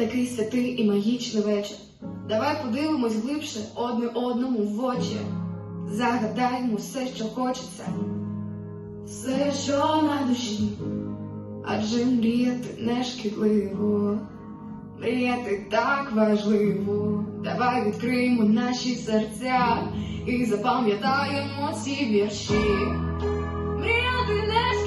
такий святий і магічний вечір. Давай подивимось глибше одне одному в очі. Загадаємо все, що хочеться, все, що на душі. Адже мріяти не шкідливо, мріяти так важливо. Давай відкриємо наші серця і запам'ятаємо ці вірші. Мріяти не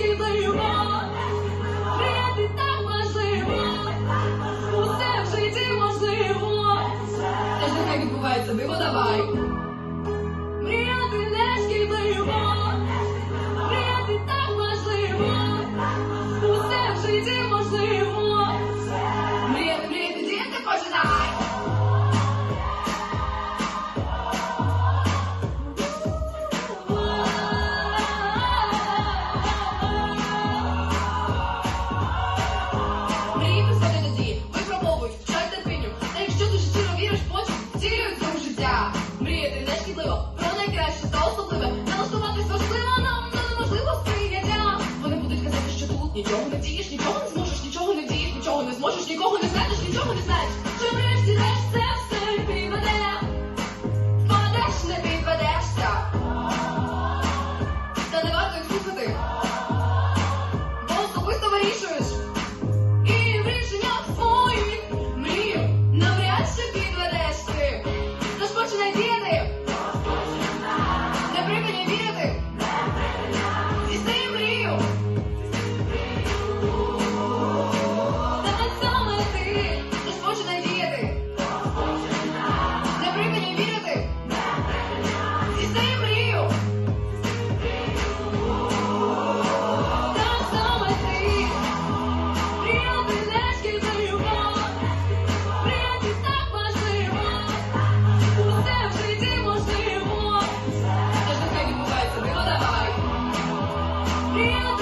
bye. щось та особливе. Налаштуватись важливо нам не неможливо сприйняття. Вони будуть казати, що тут нічого не дієш, нічого не зможеш, нічого не дієш, нічого не зможеш, нікого не знайдеш, нічого не знаєш. Що врешті решт це все підведе? Впадеш, не підведешся. Та не варто їх слухати. Real